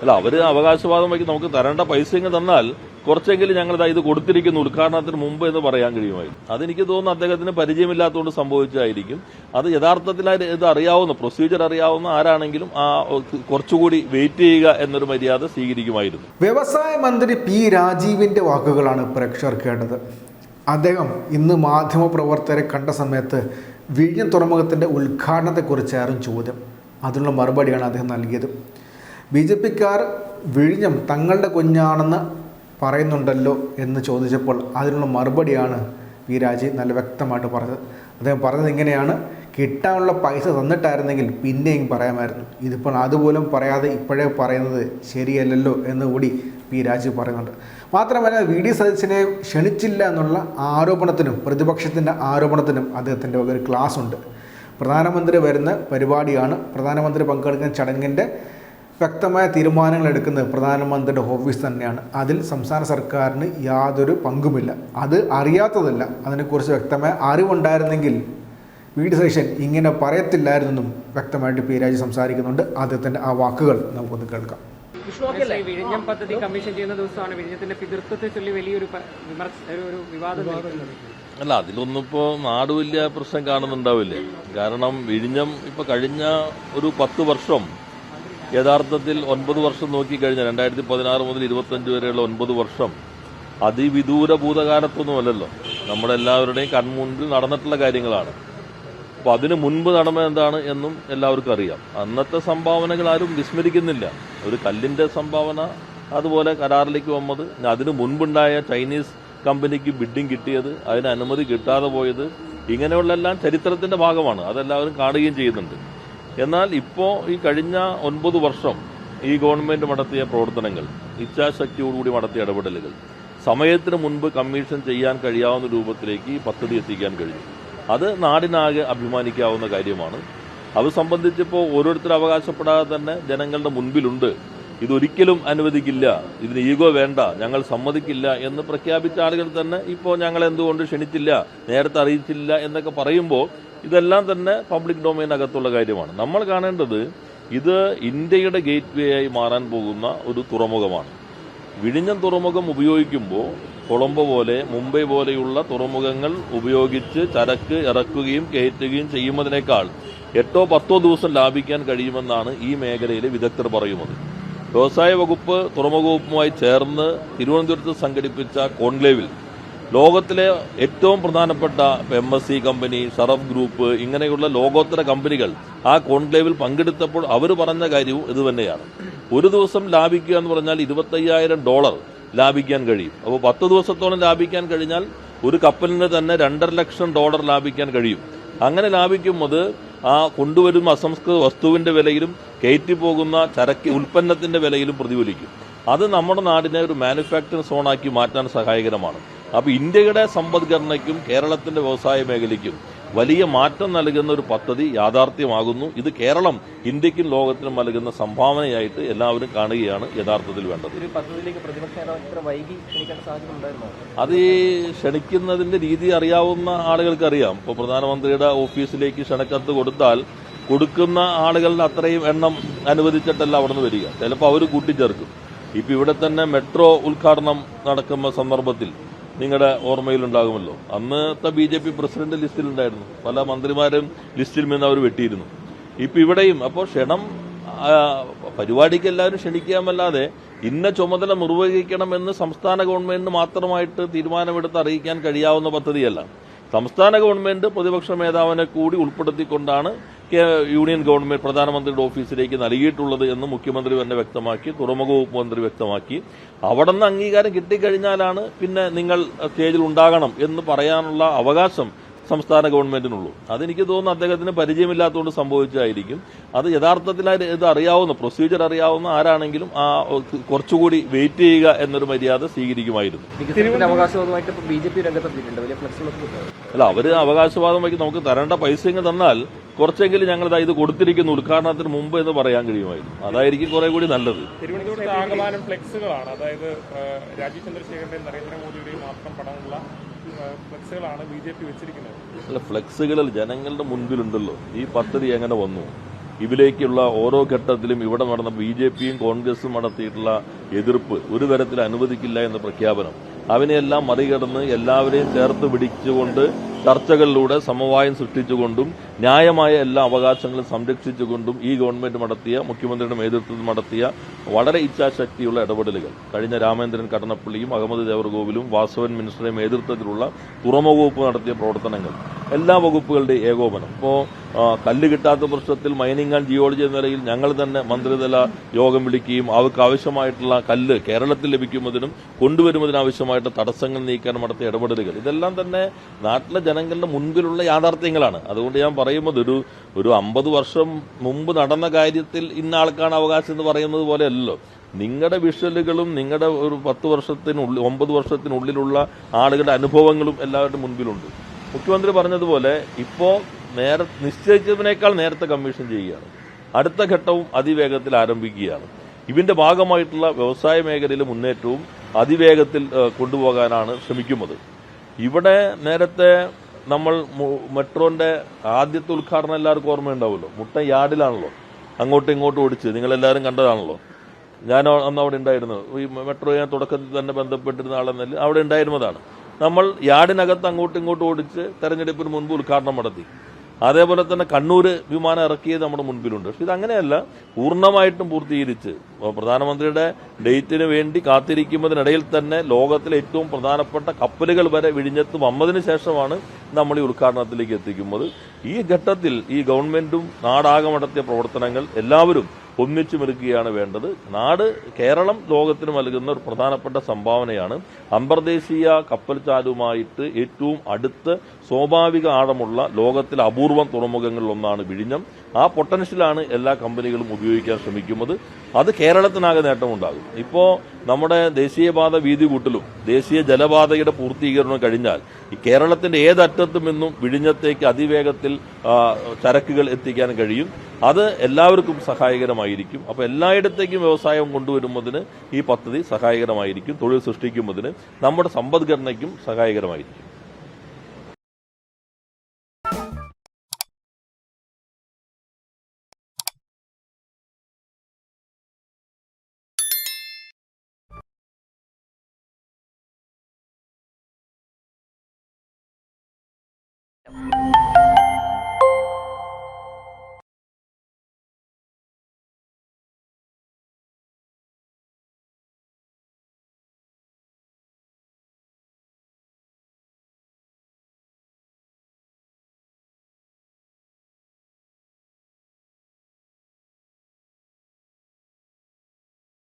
അല്ല അവർ അവകാശവാദം വയ്ക്കും നമുക്ക് തരേണ്ട പൈസ തന്നാൽ കുറച്ചെങ്കിലും ഞങ്ങൾ ഇത് കൊടുത്തിരിക്കുന്നു ഉദ്ഘാടനത്തിന് മുമ്പ് എന്ന് പറയാൻ കഴിയുമായിരുന്നു. അതെനിക്ക് തോന്നുന്നു അദ്ദേഹത്തിന് പരിചയമില്ലാത്തതുകൊണ്ട് സംഭവിച്ചതായിരിക്കും. അത് യഥാർത്ഥത്തിൽ ഇത് അറിയാവുന്ന പ്രൊസീജിയർ അറിയാവുന്ന ആരാണെങ്കിലും ആ കുറച്ചുകൂടി വെയിറ്റ് ചെയ്യുക എന്നൊരു മര്യാദ സ്വീകരിക്കുമായിരുന്നു. വ്യവസായ മന്ത്രി പി രാജീവിന്റെ വാക്കുകളാണ് പ്രേക്ഷകർ കേട്ടത്. അദ്ദേഹം ഇന്ന് മാധ്യമപ്രവർത്തകരെ കണ്ട സമയത്ത് വിഴിഞ്ഞം തുറമുഖത്തിന്റെ ഉദ്ഘാടനത്തെക്കുറിച്ചായിരുന്നു ചോദ്യം. അതിനുള്ള മറുപടിയാണ് അദ്ദേഹം നൽകിയത്. ബി ജെ പിക്കാർ വിഴിഞ്ഞം തങ്ങളുടെ കുഞ്ഞാണെന്ന് പറയുന്നുണ്ടല്ലോ എന്ന് ചോദിച്ചപ്പോൾ അതിനുള്ള മറുപടിയാണ് വി രാജി നല്ല വ്യക്തമായിട്ട് പറഞ്ഞത്. അദ്ദേഹം പറഞ്ഞത് ഇങ്ങനെയാണ് കിട്ടാനുള്ള പൈസ തന്നിട്ടായിരുന്നെങ്കിൽ പിന്നെയും പറയാമായിരുന്നു. ഇതിപ്പോൾ അതുപോലും പറയാതെ ഇപ്പോഴേ പറയുന്നത് ശരിയല്ലല്ലോ എന്ന് കൂടി പി രാജു പറയുന്നുണ്ട്. മാത്രമല്ല വി ഡി സതീശനെ ക്ഷണിച്ചില്ല എന്നുള്ള ആരോപണത്തിനും പ്രതിപക്ഷത്തിന്റെ ആരോപണത്തിനും അദ്ദേഹത്തിന്റെ ഒരു ക്ലാസ് ഉണ്ട് പ്രധാനമന്ത്രി വരുന്ന പരിപാടിയാണ് പ്രധാനമന്ത്രി പങ്കെടുക്കുന്ന ചടങ്ങിന്റെ വ്യക്തമായ തീരുമാനങ്ങൾ എടുക്കുന്നത് പ്രധാനമന്ത്രിയുടെ ഓഫീസ് തന്നെയാണ്. അതിൽ സംസ്ഥാന സർക്കാരിന് യാതൊരു പങ്കുമില്ല. അത് അറിയാത്തതല്ല. അതിനെക്കുറിച്ച് വ്യക്തമായ അറിവുണ്ടായിരുന്നെങ്കിൽ വി ഡി സതീശൻ ഇങ്ങനെ പറയത്തില്ലായിരുന്നെന്നും വ്യക്തമായിട്ട് പി രാജി സംസാരിക്കുന്നുണ്ട്. അദ്ദേഹത്തിന്റെ ആ വാക്കുകൾ നമുക്കൊന്ന് കേൾക്കാം. വിഴിഞ്ഞം പദ്ധതി കമ്മീഷൻ ചെയ്യുന്ന ദിവസമാണ്. വിഴിഞ്ഞത്തിന്റെ പിതൃത്വത്തെ ചൊല്ലി വലിയൊരു ഒരു- വിവാദം അല്ല അതിലൊന്നും ഇപ്പോൾ നാട് വലിയ പ്രശ്നം കാണുന്നുണ്ടാവില്ലേ? കാരണം വിഴിഞ്ഞം ഇപ്പൊ കഴിഞ്ഞ ഒരു പത്ത് വർഷം യഥാർത്ഥത്തിൽ ഒൻപത് വർഷം നോക്കിക്കഴിഞ്ഞാൽ രണ്ടായിരത്തി പതിനാറ് മുതൽ ഇരുപത്തഞ്ച് വരെയുള്ള ഒൻപത് വർഷം അതിവിദൂര ഭൂതകാലത്തൊന്നുമല്ലല്ലോ. നമ്മളെല്ലാവരുടെയും കൺമുൻപിൽ നടന്നിട്ടുള്ള കാര്യങ്ങളാണ്. അപ്പോൾ അതിന് മുൻപ് നടന്ന എന്താണ് എന്നും എല്ലാവർക്കും അറിയാം. അന്നത്തെ സംഭാവനകൾ ആരും വിസ്മരിക്കുന്നില്ല. ഒരു കല്ലിന്റെ സംഭാവന അതുപോലെ കരാറിലേക്ക് വന്നത് അതിനു മുൻപുണ്ടായ ചൈനീസ് കമ്പനിക്ക് ബിഡിങ് കിട്ടിയത് അതിന് അനുമതി കിട്ടാതെ പോയത് ഇങ്ങനെയുള്ള എല്ലാം ചരിത്രത്തിന്റെ ഭാഗമാണ്. അതെല്ലാവരും കാണുകയും ചെയ്യുന്നുണ്ട്. എന്നാൽ ഇപ്പോൾ ഈ കഴിഞ്ഞ ഒൻപത് വർഷം ഈ ഗവൺമെന്റ് നടത്തിയ പ്രവർത്തനങ്ങൾ ഇച്ഛാശക്തിയോടുകൂടി നടത്തിയ ഇടപെടലുകൾ സമയത്തിന് മുൻപ് കമ്മീഷൻ ചെയ്യാൻ കഴിയാവുന്ന രൂപത്തിലേക്ക് ഈ പദ്ധതി എത്തിക്കാൻ കഴിഞ്ഞു. അത് നാടിനാകെ അഭിമാനിക്കാവുന്ന കാര്യമാണ്. അത് സംബന്ധിച്ചിപ്പോൾ ഓരോരുത്തർ അവകാശപ്പെടാതെ തന്നെ ജനങ്ങളുടെ മുൻപിലുണ്ട്. ഇതൊരിക്കലും അനുവദിക്കില്ല. ഇതിന് ഈഗോ വേണ്ട. ഞങ്ങൾ സമ്മതിക്കില്ല എന്ന് പ്രഖ്യാപിച്ച ആളുകൾ തന്നെ ഇപ്പോൾ ഞങ്ങൾ എന്തുകൊണ്ട് ക്ഷണിച്ചില്ല നേരത്തെ അറിയിച്ചില്ല എന്നൊക്കെ പറയുമ്പോൾ ഇതെല്ലാം തന്നെ പബ്ലിക് ഡൊമൈനകത്തുള്ള കാര്യമാണ്. നമ്മൾ കാണേണ്ടത് ഇത് ഇന്ത്യയുടെ ഗേറ്റ് വേ ആയി മാറാൻ പോകുന്ന ഒരു തുറമുഖമാണ്. വിഴിഞ്ഞം തുറമുഖം ഉപയോഗിക്കുമ്പോൾ കൊളംബോ പോലെ മുംബൈ പോലെയുള്ള തുറമുഖങ്ങൾ ഉപയോഗിച്ച് ചരക്ക് ഇറക്കുകയും കയറ്റുകയും ചെയ്യുന്നതിനേക്കാൾ എട്ടോ പത്തോ ദിവസം ലാഭിക്കാൻ കഴിയുമെന്നാണ് ഈ മേഖലയിലെ വിദഗ്ധർ പറയുന്നത്. വ്യവസായ വകുപ്പ് തുറമുഖ വകുപ്പുമായി ചേർന്ന് തിരുവനന്തപുരത്ത് സംഘടിപ്പിച്ച കോൺക്ലേവിൽ ലോകത്തിലെ ഏറ്റവും പ്രധാനപ്പെട്ട M S C company Saraf group ഇങ്ങനെയുള്ള ലോകോത്തര കമ്പനികൾ ആ കോൺക്ലേവിൽ പങ്കെടുത്തപ്പോൾ അവർ പറഞ്ഞ കാര്യവും ഇത് തന്നെയാണ്. ഒരു ദിവസം ലാഭിക്കുക എന്ന് പറഞ്ഞാൽ ഇരുപത്തയ്യായിരം ഡോളർ ലാഭിക്കാൻ കഴിയും. അപ്പോൾ പത്ത് ദിവസത്തോളം ലാഭിക്കാൻ കഴിഞ്ഞാൽ ഒരു കപ്പലിന് തന്നെ രണ്ടര ലക്ഷം ഡോളർ ലാഭിക്കാൻ കഴിയും. അങ്ങനെ ലാഭിക്കുമ്പോൾ ആ കൊണ്ടുവരുന്ന അസംസ്കൃത വസ്തുവിന്റെ വിലയിലും കയറ്റി പോകുന്ന ചരക്ക് ഉൽപ്പന്നത്തിന്റെ വിലയിലും പ്രതിഫലിക്കും. അത് നമ്മുടെ നാടിനെ ഒരു മാനുഫാക്ചറിംഗ് സോണാക്കി മാറ്റാൻ സഹായകരമാണ്. അപ്പോൾ ഇന്ത്യയുടെ സമ്പദ്ഘടനയ്ക്കും കേരളത്തിന്റെ വ്യവസായ മേഖലയ്ക്കും വലിയ മാറ്റം നൽകുന്ന ഒരു പദ്ധതി യാഥാർത്ഥ്യമാകുന്നു. ഇത് കേരളം ഇന്ത്യക്കും ലോകത്തിനും നൽകുന്ന സംഭാവനയായിട്ട് എല്ലാവരും കാണുകയാണ് യഥാർത്ഥത്തിൽ വേണ്ടത്. അത് ഈ ക്ഷണിക്കുന്നതിന്റെ രീതി അറിയാവുന്ന ആളുകൾക്കറിയാം. ഇപ്പോൾ പ്രധാനമന്ത്രിയുടെ ഓഫീസിലേക്ക് ക്ഷണക്കത്ത് കൊടുത്താൽ കൊടുക്കുന്ന ആളുകളുടെ അത്രയും എണ്ണം അനുവദിച്ചിട്ടല്ല അവിടെ നിന്ന് വരിക. ചിലപ്പോൾ അവർ കൂട്ടിച്ചേർക്കും. ഇപ്പം ഇവിടെ തന്നെ മെട്രോ ഉദ്ഘാടനം നടക്കുന്ന സന്ദർഭത്തിൽ നിങ്ങളുടെ ഓർമ്മയിലുണ്ടാകുമല്ലോ. അന്നത്തെ ബി ജെ പി പ്രസിഡന്റ് ലിസ്റ്റിൽ ഉണ്ടായിരുന്നു പല മന്ത്രിമാരും ലിസ്റ്റിൽ നിന്ന് അവർ വെട്ടിയിരുന്നു. ഇപ്പം ഇവിടെയും അപ്പോൾ ക്ഷണം പരിപാടിക്ക് എല്ലാവരും ക്ഷണിക്കാമല്ലാതെ ഇന്ന ചുമതല നിർവഹിക്കണമെന്ന് സംസ്ഥാന ഗവൺമെന്റിന് മാത്രമായിട്ട് തീരുമാനമെടുത്ത് അറിയിക്കാൻ കഴിയാവുന്ന പദ്ധതിയല്ല. സംസ്ഥാന ഗവൺമെന്റ് പ്രതിപക്ഷ മേധാവിനെ കൂടി ഉൾപ്പെടുത്തിക്കൊണ്ടാണ് യൂണിയൻ ഗവൺമെന്റ് പ്രധാനമന്ത്രിയുടെ ഓഫീസിലേക്ക് നൽകിയിട്ടുള്ളത് എന്ന് മുഖ്യമന്ത്രി തന്നെ വ്യക്തമാക്കി തുറമുഖ വകുപ്പ് മന്ത്രി വ്യക്തമാക്കി. അവിടെ നിന്ന് അംഗീകാരം കിട്ടിക്കഴിഞ്ഞാലാണ് പിന്നെ നിങ്ങൾ സ്റ്റേജിൽ ഉണ്ടാകണം എന്ന് പറയാനുള്ള അവകാശം സംസ്ഥാന ഗവൺമെന്റിനുള്ളൂ. അതെനിക്ക് തോന്നുന്നു അദ്ദേഹത്തിന് പരിചയമില്ലാത്തതുകൊണ്ട് സംഭവിച്ചതായിരിക്കും. അത് യഥാർത്ഥത്തിൽ ഇത് അറിയാവുന്ന പ്രൊസീജിയർ അറിയാവുന്ന ആരാണെങ്കിലും ആ കുറച്ചുകൂടി വെയിറ്റ് ചെയ്യുക എന്നൊരു മര്യാദ സ്വീകരിക്കുമായിരുന്നു. അല്ല അവർ അവകാശവാദം വയ്ക്കും നമുക്ക് തരേണ്ട പൈസ ഇങ്ങ് തന്നാൽ കുറച്ചെങ്കിലും ഞങ്ങൾ ഇതാ ഇത് കൊടുത്തിരിക്കുന്നു ഉദ്ഘാടനത്തിന് മുമ്പ് എന്ന് പറയാൻ കഴിയുമായിരുന്നു. അതായിരിക്കും കുറെ കൂടി നല്ലത്. തിരുവനന്തപുരത്ത് ആകമാനം ഫ്ലെക്സുകളാണ്. അതായത് രാജീവ് ചന്ദ്രശേഖരന്റെ നരേന്ദ്രമോദിയുടെയും മാത്രം പടമുള്ള ഫ്ലെക്സുകളാണ് ബി ജെ പി വെച്ചിരിക്കുന്നത്. അല്ല ഫ്ലെക്സുകളിൽ ജനങ്ങളുടെ മുൻപിലുണ്ടല്ലോ. ഈ പദ്ധതി എങ്ങനെ വന്നു? ഇതിലേക്കുള്ള ഓരോ ഘട്ടത്തിലും ഇവിടെ നടന്ന ബി ജെ പിയും കോൺഗ്രസും നടത്തിയിട്ടുള്ള എതിർപ്പ് ഒരു തരത്തിൽ അനുവദിക്കില്ല എന്ന പ്രഖ്യാപനം. അവനെയെല്ലാം മറികടന്ന് എല്ലാവരെയും ചേർത്ത് പിടിച്ചുകൊണ്ട് ചർച്ചകളിലൂടെ സമവായം സൃഷ്ടിച്ചുകൊണ്ടും ന്യായമായ എല്ലാ അവകാശങ്ങളും സംരക്ഷിച്ചുകൊണ്ടും ഈ ഗവൺമെന്റ് നടത്തിയ മുഖ്യമന്ത്രിയുടെ നേതൃത്വത്തിൽ നടത്തിയ വളരെ ഇച്ഛാശക്തിയുള്ള ഇടപെടലുകൾ. കഴിഞ്ഞ രാമേന്ദ്രൻ കടന്നപ്പള്ളിയും അഹമ്മദ് ദേവർഗോവിലും വാസവൻ മിനിസ്റ്ററുടെ നേതൃത്വത്തിലുള്ള തുറമുഖ വകുപ്പ് നടത്തിയ പ്രവർത്തനങ്ങൾ. എല്ലാ വകുപ്പുകളുടെയും ഏകോപനം. ഇപ്പോൾ കല്ല് കിട്ടാത്ത പ്രശ്നത്തിൽ മൈനിങ് ആൻഡ് ജിയോളജി എന്ന നിലയിൽ ഞങ്ങൾ തന്നെ മന്ത്രിതല യോഗം വിളിക്കുകയും അവർക്ക് ആവശ്യമായിട്ടുള്ള കല്ല് കേരളത്തിൽ ലഭിക്കുന്നതിനും കൊണ്ടുവരുന്നതിനാവശ്യമായിട്ട് തടസ്സങ്ങൾ നീക്കാൻ നടത്തിയ ഇടപെടലുകൾ. ഇതെല്ലാം തന്നെ നാട്ടിലെ ജനങ്ങളുടെ മുൻപിലുള്ള യാഥാർത്ഥ്യങ്ങളാണ്. അതുകൊണ്ട് ഞാൻ പറയുന്നത് ഒരു ഒരു അമ്പത് വർഷം മുമ്പ് നടന്ന കാര്യത്തിൽ ഇന്ന ആൾക്കാണ് അവകാശം എന്ന് പറയുന്നത് പോലെ അല്ലല്ലോ നിങ്ങളുടെ വിഷ്വലുകളും നിങ്ങളുടെ ഒരു പത്ത് വർഷത്തിനുള്ളിൽ ഒമ്പത് വർഷത്തിനുള്ളിലുള്ള ആളുകളുടെ അനുഭവങ്ങളും എല്ലാവരുടെ മുൻപിലുണ്ട്. മുഖ്യമന്ത്രി പറഞ്ഞതുപോലെ ഇപ്പോൾ നേര നിശ്ചയിച്ചതിനേക്കാൾ നേരത്തെ കമ്മീഷൻ ചെയ്യുകയാണ്. അടുത്ത ഘട്ടവും അതിവേഗത്തിൽ ആരംഭിക്കുകയാണ്. ഇതിന്റെ ഭാഗമായിട്ടുള്ള വ്യവസായ മേഖലയിലെ മുന്നേറ്റവും അതിവേഗത്തിൽ കൊണ്ടുപോകാനാണ് ശ്രമിക്കുന്നത്. ഇവിടെ നേരത്തെ നമ്മൾ മെട്രോന്റെ ആദ്യത്തെ ഉദ്ഘാടനം എല്ലാവർക്കും ഓർമ്മയുണ്ടാവുമല്ലോ. മുട്ട യാർഡിലാണല്ലോ. അങ്ങോട്ടും ഇങ്ങോട്ടും ഓടിച്ച്. നിങ്ങളെല്ലാവരും കണ്ടതാണല്ലോ. ഞാൻ അന്ന് അവിടെ ഉണ്ടായിരുന്നു. ഈ മെട്രോ ഞാൻ തുടക്കത്തിൽ തന്നെ ബന്ധപ്പെട്ടിരുന്ന ആളെന്നല്ല അവിടെ ഉണ്ടായിരുന്നതാണ്. നമ്മൾ യാർഡിനകത്ത് അങ്ങോട്ടും ഇങ്ങോട്ടും ഓടിച്ച് തെരഞ്ഞെടുപ്പിന് മുൻപ് ഉദ്ഘാടനം നടത്തി. അതേപോലെ തന്നെ കണ്ണൂർ വിമാനം ഇറക്കിയത് നമ്മുടെ മുൻപിലുണ്ട്. പക്ഷെ ഇതങ്ങനെയല്ല. പൂർണമായിട്ടും പൂർത്തീകരിച്ച്. പ്രധാനമന്ത്രിയുടെ ഡേറ്റിന് വേണ്ടി കാത്തിരിക്കുന്നതിനിടയിൽ തന്നെ ലോകത്തിലെ ഏറ്റവും പ്രധാനപ്പെട്ട കപ്പലുകൾ വരെ വിഴിഞ്ഞത്ത് വന്നതിന് ശേഷമാണ് നമ്മൾ ഈ ഉദ്ഘാടനത്തിലേക്ക് എത്തിക്കുന്നത്. ഈ ഘട്ടത്തിൽ ഈ ഗവൺമെന്റും നാടാകെ നടത്തിയ പ്രവർത്തനങ്ങൾ എല്ലാവരും ഒന്നിച്ചു നിൽക്കുകയാണ് വേണ്ടത്. നാട് കേരളം ലോകത്തിന് നൽകുന്ന ഒരു പ്രധാനപ്പെട്ട സംഭാവനയാണ്. അന്തർദേശീയ കപ്പൽ ചാലുമായിട്ട് ഏറ്റവും അടുത്ത് സ്വാഭാവിക ആഴമുള്ള ലോകത്തിലെ അപൂർവം തുറമുഖങ്ങളിലൊന്നാണ് വിഴിഞ്ഞം. ആ പൊട്ടൻഷ്യലാണ് എല്ലാ കമ്പനികളും ഉപയോഗിക്കാൻ ശ്രമിക്കുന്നത്. അത് കേരളത്തിനാകെ നേട്ടമുണ്ടാകും. ഇപ്പോൾ നമ്മുടെ ദേശീയപാത വീതി കൂട്ടലും ദേശീയ ജലപാതയുടെ പൂർത്തീകരണവും കഴിഞ്ഞാൽ ഈ കേരളത്തിന്റെ ഏതറ്റത്തും നിന്നും വിഴിഞ്ഞത്തേക്ക് അതിവേഗത്തിൽ ചരക്കുകൾ എത്തിക്കാൻ കഴിയും. അത് എല്ലാവർക്കും സഹായകരമായിരിക്കും. അപ്പോൾ എല്ലായിടത്തേക്കും വ്യവസായം കൊണ്ടുവരുന്നതിന് ഈ പദ്ധതി സഹായകരമായിരിക്കും. തൊഴിൽ സൃഷ്ടിക്കുന്നതിന് നമ്മുടെ സമ്പദ്ഘടനയ്ക്കും സഹായകരമായിരിക്കും. Música